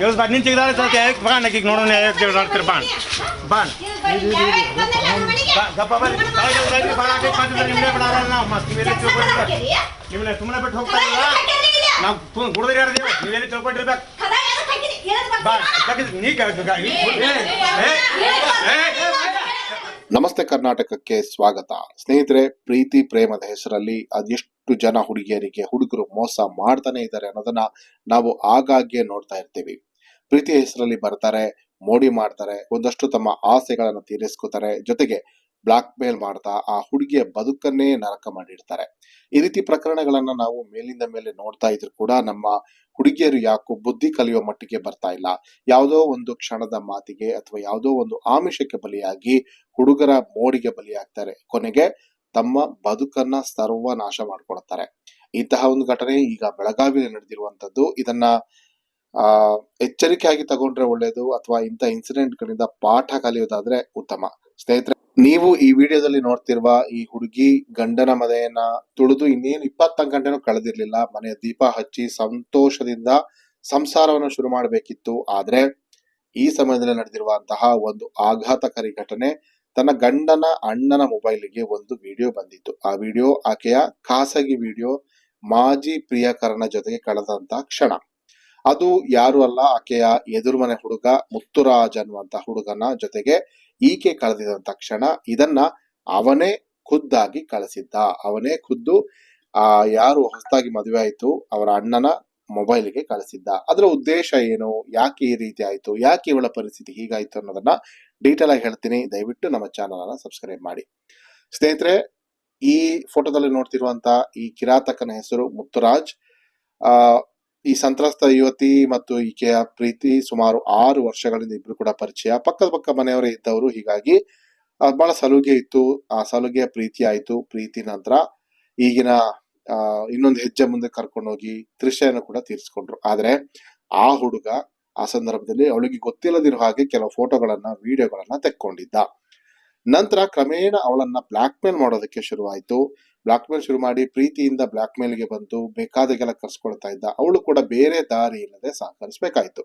ಇವತ್ತು ಬಾ ನಿನ್ ತೆಗ್ದಾಳೆ ಸತ್ಯ ಬಾಣ್ ಆಕಿಗೆ ನೋಡೋಣ ಯಾಕೆ ಬಾಣ್ ಬಾಣ್ ಬಾ ಗಪ್ಪ ಬಾಣ ನೀವೆಲ್ಲ ತಿಳ್ಕೊಂಡಿರ್ಬೇಕು ನಿಮ್ಮನ್ನ ಸುಮ್ಮನೆ ಬಿಟ್ಟು ಹೋಗ್ತಾ ಇಲ್ಲ ನಾವು ಕುಡಿದ್ರೆ ಯಾರು ನೀವು ತಿಳ್ಕೊಂಡಿರ್ಬೇಕು ನಮಸ್ತೆ ಕರ್ನಾಟಕಕ್ಕೆ ಸ್ವಾಗತ ಸ್ನೇಹಿತರೆ ಪ್ರೀತಿ ಪ್ರೇಮದ ಹೆಸರಲ್ಲಿ ಅದೆಷ್ಟು ಜನ ಹುಡುಗಿಯರಿಗೆ ಹುಡುಗರು ಮೋಸ ಮಾಡ್ತಾನೆ ಇದ್ದಾರೆ ಅನ್ನೋದನ್ನ ನಾವು ಆಗಾಗ್ಗೆ ನೋಡ್ತಾ ಇರ್ತೀವಿ. ಪ್ರೀತಿ ಹೆಸರಲ್ಲಿ ಬರ್ತಾರೆ, ಮೋಡಿ ಮಾಡ್ತಾರೆ, ಒಂದಷ್ಟು ತಮ್ಮ ಆಸೆಗಳನ್ನು ತೀರಿಸ್ಕೋತಾರೆ, ಜೊತೆಗೆ ಬ್ಲಾಕ್ ಮೇಲ್ ಮಾಡ್ತಾ ಆ ಹುಡುಗಿಯ ಬದುಕನ್ನೇ ನರಕ ಮಾಡಿರ್ತಾರೆ. ಈ ರೀತಿ ಪ್ರಕರಣಗಳನ್ನ ನಾವು ಮೇಲಿಂದ ಮೇಲೆ ನೋಡ್ತಾ ಇದ್ರು ಕೂಡ ನಮ್ಮ ಹುಡುಗಿಯರು ಯಾಕೋ ಬುದ್ಧಿ ಕಲಿಯುವ ಮಟ್ಟಿಗೆ ಬರ್ತಾ ಇಲ್ಲ. ಯಾವುದೋ ಒಂದು ಕ್ಷಣದ ಮಾತಿಗೆ ಅಥವಾ ಯಾವುದೋ ಒಂದು ಆಮಿಷಕ್ಕೆ ಬಲಿಯಾಗಿ ಹುಡುಗರ ಮೋಡಿಗೆ ಬಲಿಯಾಗ್ತಾರೆ. ಕೊನೆಗೆ ತಮ್ಮ ಬದುಕನ್ನ ಸರ್ವನಾಶ ಮಾಡ್ಕೊಳ್ತಾರೆ ಇಂತಹ ಒಂದು ಘಟನೆ ಈಗ ಬೆಳಗಾವಿಯಲ್ಲಿ ನಡೆದಿರುವಂತದ್ದು ಇದನ್ನ, ಆ, ಎಚ್ಚರಿಕೆಯಾಗಿ ತಗೊಂಡ್ರೆ ಒಳ್ಳೇದು ಅಥವಾ ಇಂಥ ಇನ್ಸಿಡೆಂಟ್ ಗಳಿಂದ ಪಾಠ ಕಲಿಯೋದಾದ್ರೆ ಉತ್ತಮ. ಸ್ನೇಹಿತರೆ, ನೀವು ಈ ವಿಡಿಯೋದಲ್ಲಿ ನೋಡ್ತಿರುವ ಈ ಹುಡುಗಿ ಗಂಡನ ಮನೆಯನ್ನ ತುಳಿದು ಇನ್ನೇನು ಇಪ್ಪತ್ತೊಂದು ಗಂಟೆನೂ ಕಳೆದಿರ್ಲಿಲ್ಲ. ಮನೆಯ ದೀಪ ಹಚ್ಚಿ ಸಂತೋಷದಿಂದ ಸಂಸಾರವನ್ನು ಶುರು ಮಾಡಬೇಕಿತ್ತು. ಆದ್ರೆ, ಈ ಸಮಯದಲ್ಲಿ ನಡೆದಿರುವಂತಹ ಒಂದು ಆಘಾತಕಾರಿ ಘಟನೆ ತನ್ನ ಗಂಡನ ಅಣ್ಣನ ಮೊಬೈಲಿಗೆ ಒಂದು ವಿಡಿಯೋ ಬಂದಿತ್ತು. ಆ ವಿಡಿಯೋ ಆಕೆಯ ಖಾಸಗಿ ವಿಡಿಯೋ ಮಾಜಿ ಪ್ರಿಯಕರನ ಜೊತೆಗೆ ಕಳೆದಂತ ಕ್ಷಣ. ಅದು ಯಾರು ಅಲ್ಲ, ಆಕೆಯ ಎದುರು ಮನೆ ಹುಡುಗ ಮುತ್ತುರಾಜ್ ಅನ್ನುವಂತ ಹುಡುಗನ ಜೊತೆಗೆ ಈಕೆ ಕಳೆದಿದಂತ ಕ್ಷಣ. ಇದನ್ನ ಅವನೇ ಖುದ್ದಾಗಿ ಕಳಿಸಿದ್ದ. ಅವನೇ ಖುದ್ದು, ಆ, ಯಾರು ಹೊಸದಾಗಿ ಮದುವೆ ಆಯಿತು, ಅವರ ಅಣ್ಣನ ಮೊಬೈಲ್ಗೆ ಕಳಿಸಿದ್ದ. ಅದರ ಉದ್ದೇಶ ಏನು? ಯಾಕೆ ಈ ರೀತಿ ಆಯ್ತು? ಯಾಕೆ ಇವಳ ಪರಿಸ್ಥಿತಿ ಹೀಗಾಯಿತು ಅನ್ನೋದನ್ನ ಡೀಟೇಲ್ ಆಗಿ ಹೇಳ್ತೀನಿ. ದಯವಿಟ್ಟು ನಮ್ಮ ಚಾನಲ್ ಅನ್ನ ಸಬ್ಸ್ಕ್ರೈಬ್ ಮಾಡಿ. ಸ್ನೇಹಿತರೆ, ಈ ಫೋಟೋದಲ್ಲಿ ನೋಡ್ತಿರುವಂತ ಈ ಕಿರಾತಕನ ಹೆಸರು ಮುತ್ತುರಾಜ್. ಆ, ಈ ಸಂತ್ರಸ್ತ ಯುವತಿ ಮತ್ತು ಈಕೆಯ ಪ್ರೀತಿ ಸುಮಾರು ಆರು ವರ್ಷಗಳಿಂದ ಇಬ್ರು ಕೂಡ ಪರಿಚಯ. ಪಕ್ಕದ ಪಕ್ಕ ಮನೆಯವರೇ ಇದ್ದವರು. ಹೀಗಾಗಿ ಬಹಳ ಸಲುಗೆ ಇತ್ತು. ಆ, ಸಲುಗೆಯ ಪ್ರೀತಿ ಆಯಿತು. ಪ್ರೀತಿ ನಂತರ ಈಗಿನ ಆ, ಇನ್ನೊಂದು ಹೆಜ್ಜೆ ಮುಂದೆ ಕರ್ಕೊಂಡೋಗಿ ತ್ರಿಷೆಯನ್ನು ಕೂಡ ತೀರಿಸ್ಕೊಂಡ್ರು. ಆದ್ರೆ ಆ ಹುಡುಗ ಆ ಸಂದರ್ಭದಲ್ಲಿ ಅವಳಿಗೆ ಗೊತ್ತಿಲ್ಲದಿರೋ ಹಾಗೆ ಕೆಲವು ಫೋಟೋಗಳನ್ನ ವಿಡಿಯೋಗಳನ್ನ ತೆಕ್ಕೊಂಡಿದ್ದ. ನಂತರ ಕ್ರಮೇಣ ಅವಳನ್ನ ಬ್ಲಾಕ್ ಮೇಲ್ ಮಾಡೋದಕ್ಕೆ ಶುರುವಾಯಿತು. ಬ್ಲಾಕ್ ಮೇಲ್ ಶುರು ಮಾಡಿ ಪ್ರೀತಿಯಿಂದ ಬ್ಲಾಕ್ ಮೇಲ್ಗೆ ಬಂತು ಬೇಕಾದಾಗೆಲ್ಲ ಕರ್ಸ್ಕೊಳ್ತಾ ಇದ್ದ. ಅವಳು ಕೂಡ ಬೇರೆ ದಾರಿ ಇಲ್ಲದೆ ಸಹಕರಿಸ್ಬೇಕಾಯ್ತು.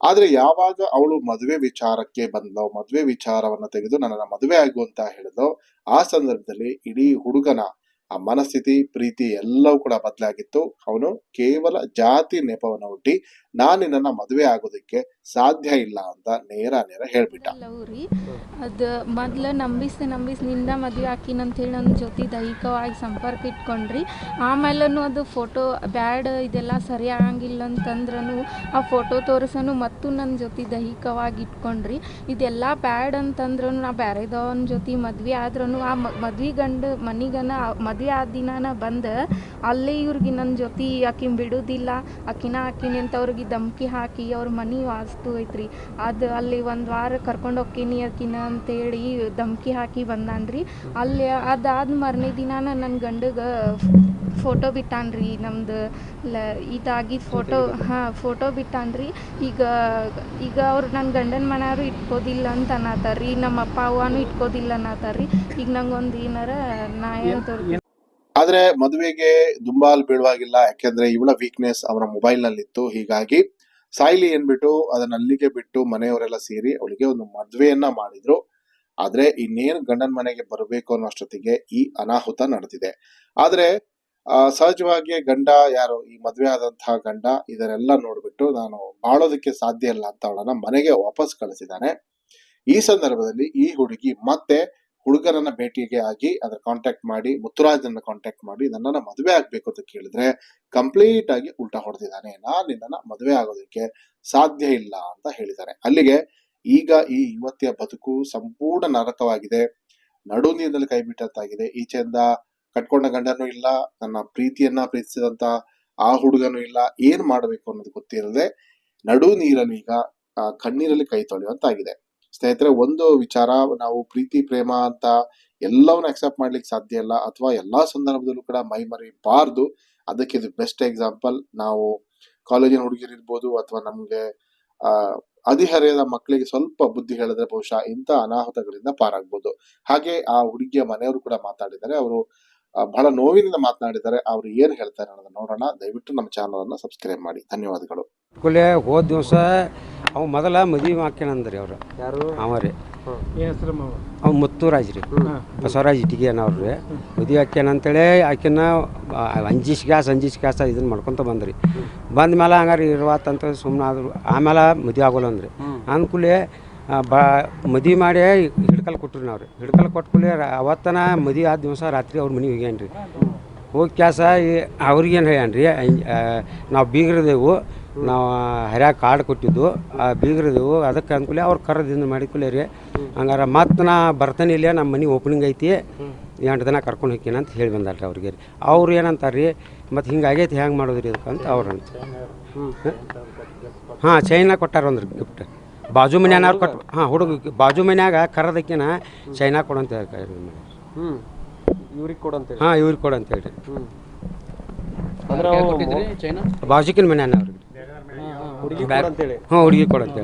ಆದ್ರೆ ಯಾವಾಗ ಅವಳು ಮದುವೆ ವಿಚಾರಕ್ಕೆ ಬಂದ್ಲೋ ಮದುವೆ ವಿಚಾರವನ್ನ ತೆಗೆದು ನನ್ನನ್ನ ಮದುವೆ ಆಗು ಅಂತ ಹೇಳಿದ್ಲೋ ಆ ಸಂದರ್ಭದಲ್ಲಿ ಇಡೀ ಹುಡುಗನ ಆ ಮನಸ್ಥಿತಿ, ಪ್ರೀತಿ ಎಲ್ಲವೂ ಕೂಡ ಬದಲಾಗಿತ್ತು. ಅವನು ಕೇವಲ ಜಾತಿ ನೆಪವನ್ನು ಹುಟ್ಟಿ ನಾನು ನಿನ್ನನ್ನು ಮದುವೆ ಆಗೋದಕ್ಕೆ ಸಾಧ್ಯ ಇಲ್ಲ ಅಂತ ನೇರ ನೇರ ಹೇಳ್ಬಿಟ್ಟ. ಅದ ಮೊದ್ಲು ನಂಬಿಸಿ ನಂಬಿಸಿ ನಿಂದ ಮದುವೆ ಆಕಿನ ಅಂತೇಳಿ ನನ್ನ ಜೊತೆ ದೈಹಿಕವಾಗಿ ಸಂಪರ್ಕ ಇಟ್ಕೊಂಡ್ರಿ. ಆಮೇಲೂ ಅದು ಫೋಟೋ ಬ್ಯಾಡ್ ಇದೆಲ್ಲ ಸರಿ ಆಗಂಗಿಲ್ಲ ಅಂತಂದ್ರೂ ಆ ಫೋಟೋ ತೋರಿಸನು ಮತ್ತು ನನ್ನ ಜೊತೆ ದೈಹಿಕವಾಗಿ ಇಟ್ಕೊಂಡ್ರಿ. ಇದೆಲ್ಲ ಬ್ಯಾಡ್ ಅಂತಂದ್ರೂ ನಾ ಬ್ಯಾರೆದವನ ಜೊತೆ ಮದ್ವೆ ಆದ್ರೂ ಆ ಮದ್ವೆ ಗಂಡು, ಮನಿಗನ ಮದ್ವೆ ಆದ ದಿನಾನ ಬಂದು ಅಲ್ಲೇ ಇವ್ರಿಗೆ ನನ್ನ ಜೊತೆ ಆಕಿನ ಬಿಡೋದಿಲ್ಲ. ಆಕಿನ ಆಕಿನ ಅಂತವ್ರಿಗೆ ಧಮ್ಕಿ ಹಾಕಿ ಅವ್ರ ಮನೆ ವಾಸ್ತು ಐತ್ರಿ. ಅದು ಅಲ್ಲಿ ಒಂದು ವಾರ ಕರ್ಕೊಂಡು ಹೋಗ್ತೀನಿ ಆಕಿನ ಅಂತೇಳಿ ಧಮ್ಕಿ ಹಾಕಿ ಬಂದಾನ್ರಿ. ಅಲ್ಲಿ ಅದಾದ ಮರನೇ ದಿನಾನ ನನ್ನ ಗಂಡಗೆ ಫೋಟೋ ಬಿಟ್ಟಾನ್ರಿ. ನಮ್ದು ಲ ಇದಾಗಿ ಫೋಟೋ ಹಾಂ ಫೋಟೋ ಬಿಟ್ಟಾನ್ರಿ. ಈಗ ಈಗ ಅವ್ರು ನನ್ನ ಗಂಡನ ಮನೆಯವರು ಇಟ್ಕೋದಿಲ್ಲ ಅಂತ ಅನ್ನತ್ತಾರ್ರಿ ನಮ್ಮ ಅಪ್ಪ ಅವ್ವನೂ ಇಟ್ಕೋದಿಲ್ಲ ಅನ್ನತ್ತಾರ್ರಿ ಈಗ ನಂಗೊಂದು ಏನಾರ ನ್ಯಾಯ ದೊರಕ ಆದ್ರೆ ಮದುವೆಗೆ ದುಂಬಾಲ್ ಬೀಳುವಾಗಿಲ್ಲ. ಯಾಕೆಂದ್ರೆ ಇವಳ ವೀಕ್ನೆಸ್ ಅವರ ಮೊಬೈಲ್ ನಲ್ಲಿತ್ತು. ಹೀಗಾಗಿ ಸಾಯ್ಲಿ ಏನ್ಬಿಟ್ಟು ಅದನ್ನ ಅಲ್ಲಿಗೆ ಬಿಟ್ಟು ಮನೆಯವರೆಲ್ಲ ಸೇರಿ ಅವಳಿಗೆ ಒಂದು ಮದ್ವೆಯನ್ನ ಮಾಡಿದ್ರು. ಆದ್ರೆ ಇನ್ನೇನು ಗಂಡನ ಮನೆಗೆ ಬರಬೇಕು ಅನ್ನೋಷ್ಟೊತ್ತಿಗೆ ಈ ಅನಾಹುತ ನಡೆದಿದೆ. ಆದ್ರೆ ಸಹಜವಾಗಿ ಗಂಡ ಯಾರು, ಈ ಮದ್ವೆ ಆದಂತಹ ಗಂಡ ಇದನ್ನೆಲ್ಲ ನೋಡ್ಬಿಟ್ಟು ನಾನು ಬಾಳೋದಕ್ಕೆ ಸಾಧ್ಯ ಇಲ್ಲ ಅಂತ ಅವಳನ್ನ ಮನೆಗೆ ವಾಪಸ್ ಕಳಿಸಿದ್ದಾನೆ. ಈ ಸಂದರ್ಭದಲ್ಲಿ ಈ ಹುಡುಗಿ ಮತ್ತೆ ಹುಡುಗರನ್ನ ಭೇಟಿಗೆ ಆಗಿ ಅದರ ಕಾಂಟ್ಯಾಕ್ಟ್ ಮಾಡಿ ಮುತ್ತುರಾಜನ್ನ ಕಾಂಟ್ಯಾಕ್ಟ್ ಮಾಡಿ ನನ್ನನ್ನ ಮದುವೆ ಆಗ್ಬೇಕು ಅಂತ ಕೇಳಿದ್ರೆ ಕಂಪ್ಲೀಟ್ ಆಗಿ ಉಲ್ಟಾ ಹೊಡೆದಿದ್ದಾನೆ. ನಾನು ನಿನ್ನನ್ನ ಮದುವೆ ಆಗೋದಕ್ಕೆ ಸಾಧ್ಯ ಇಲ್ಲ ಅಂತ ಹೇಳಿದ್ದಾರೆ ಅಲ್ಲಿಗೆ ಈಗ ಈ ಯುವತಿಯ ಬದುಕು ಸಂಪೂರ್ಣ ನರಕವಾಗಿದೆ. ನಡು ನೀರಿನಲ್ಲಿ ಕೈ ಬಿಟ್ಟಂತಾಗಿದೆ. ಈಚೆಯಿಂದ ಕಟ್ಕೊಂಡ ಗಂಡನೂ ಇಲ್ಲ ನನ್ನ ಪ್ರೀತಿಯನ್ನ ಪ್ರೀತಿಸಿದಂತ ಆ ಹುಡುಗನೂ ಇಲ್ಲ. ಏನ್ ಮಾಡಬೇಕು ಅನ್ನೋದು ಗೊತ್ತಿರದೆ ನಡು ನೀರಲ್ಲಿ ಈಗ ಕಣ್ಣೀರಲ್ಲಿ ಕೈ ತೊಳೆಯುವಂತಾಗಿದೆ. ಸ್ನೇಹಿತರೆ, ಒಂದು ವಿಚಾರ, ನಾವು ಪ್ರೀತಿ, ಪ್ರೇಮ ಅಂತ ಎಲ್ಲವನ್ನ ಅಕ್ಸೆಪ್ಟ್ ಮಾಡ್ಲಿಕ್ಕೆ ಸಾಧ್ಯ ಇಲ್ಲ ಅಥವಾ ಎಲ್ಲಾ ಸಂದರ್ಭದಲ್ಲೂ ಕೂಡ ಮೈ ಮರಿಬಾರ್ದು. ಅದಕ್ಕೆ ಇದು ಬೆಸ್ಟ್ ಎಕ್ಸಾಂಪಲ್ ನಾವು ಕಾಲೇಜಿನ ಹುಡುಗಿರು ಇರ್ಬೋದು ಅಥವಾ ನಮ್ಗೆ, ಆ ಹದಿಹರೆಯದ ಮಕ್ಕಳಿಗೆ ಸ್ವಲ್ಪ ಬುದ್ಧಿ ಹೇಳಿದ್ರೆ ಬಹುಶಃ ಇಂಥ ಅನಾಹುತಗಳಿಂದ ಪಾರಾಗ್ಬೋದು. ಹಾಗೆ ಆ ಹುಡುಗಿಯ ಮನೆಯವರು ಕೂಡ ಮಾತಾಡಿದ್ದಾರೆ. ಅವರು ಬಹಳ ನೋವಿನಿಂದ ಮಾತನಾಡಿದ್ದಾರೆ. ಅವರು ಏನ್ ಹೇಳ್ತಾರೆ ಅನ್ನೋದನ್ನ ನೋಡೋಣ. ದಯವಿಟ್ಟು ನಮ್ಮ ಚಾನಲ್ ಅನ್ನ ಸಬ್ಸ್ಕ್ರೈಬ್ ಮಾಡಿ. ಧನ್ಯವಾದಗಳು. ಕುಲೆ ಹೋದ ದಿವಸ ಅವ ಮೊದಲ ಮದುವೆ ಹಾಕ್ಯಾನಂದ್ರಿ ಅವ್ರು. ಯಾರು? ಅವ ರೀ. ಏನ್ ಹೆಸರು ಮಾವ? ಅವ್ ಮುತ್ತುರಾಜ್ ರೀ. ಬಸವರಾಜ್ ಇಟ್ಟಿಗೆ ಅವ್ರು ರೀ ಮದುವೆ ಹಾಕ್ಯಾನ ಅಂತೇಳಿ ಆಕೆನ ಅಂಜಿಸ್ ಗ್ಯಾಸ್ ಅಂಜಿಸ್ ಗ್ಯಾಸ್ ಇದನ್ನ ಮಾಡ್ಕೊತ ಬಂದ್ರಿ. ಬಂದ ಮೇಲೆ ಹಂಗಾರೆ ಇರುವತ್ತಂತ ಸುಮ್ಮನೆ ಆದ್ರು. ಆಮೇಲೆ ಮದುವೆ ಆಗೋಲ್ಲ ಅಂದ್ರಿ. ಅಂದ್ಕೂಲೆ ಬಾ ಮದುವೆ ಮಾಡಿ ಹಿಡ್ಕಲ್ ಕೊಟ್ರಿ ನಾವು ರೀ ಹಿಡ್ಕಲ್ ಕೊಟ್ಕೂಲೆ ಅವತ್ತನ ಮದುವೆ ಆದ ದಿವಸ ರಾತ್ರಿ ಅವ್ರ ಮನೆಗೆ ಹೋಗ್ಯಾನ್ರಿ. ರೀ ಹೋಗಿ ಕ್ಯಾಸ ಅವ್ರಿಗೇನು ಹೇಳ್ಯಾನ್ರಿ ನಾವು ಬೀಗ್ರದೇವು, ನಾವು ಹರ್ಯಾಗ ಕಾರ್ಡ್ ಕೊಟ್ಟಿದ್ದು, ಆ ಬೀಗ್ರದೇವು, ಅದಕ್ಕೆ ಅನುಕೂಲ ಅವ್ರು ಕರೆದಿಂದ ಮಾಡಿಕೂಲೆ ರೀ ಹಂಗಾರ ಮತ್ತೆ ನಾ ಬರ್ತಾನೆ ಇಲ್ಲ ನಮ್ಮ ಮನೆ ಓಪನಿಂಗ್ ಐತಿ, ಎಂಟು ದಿನ ಕರ್ಕೊಂಡು ಹೋಗ್ತೀನಿ ಅಂತ ಹೇಳಿ ಬಂದಾರ್ರಿ ಅವ್ರಿಗೆ. ರೀ ಅವ್ರು ಏನಂತಾರೆ ರೀ ಮತ್ತು ಹಿಂಗಾಗೈತಿ ಹೆಂಗೆ ಮಾಡೋದು ರೀ ಅಂತ ಅವ್ರು ಅಂತ ಹಾಂ ಚೈನಾ ಕೊಟ್ಟಾರ ಒಂದು ಗಿಫ್ಟ್ ಬಾಜು ಮನ್ಯಾನವ್ರು ಕೊಟ್ಟು, ಹಾಂ, ಹುಡುಗ, ಬಾಜು ಮನ್ಯಾಗ ಕರೆದಕ್ಕಿನ ಚೈನಾ ಕೊಡಂತ ಹ್ಞೂ ಇವ್ರಿಗೆ ಕೊಡಂತೇಳಿ ಹಾಂ ಇವ್ರಿಗೆ ಕೊಡು ಅಂತ ಹೇಳಿ ಚೈನಾ? ಬಾಜುಕಿನ ಮನೆ ಅವ್ರಿಗೆ. ಹುಡುಗಿ ಹೇಳಿ. ಹಾಂ ಹುಡುಗಿ ಕೊಡು ಅಂತ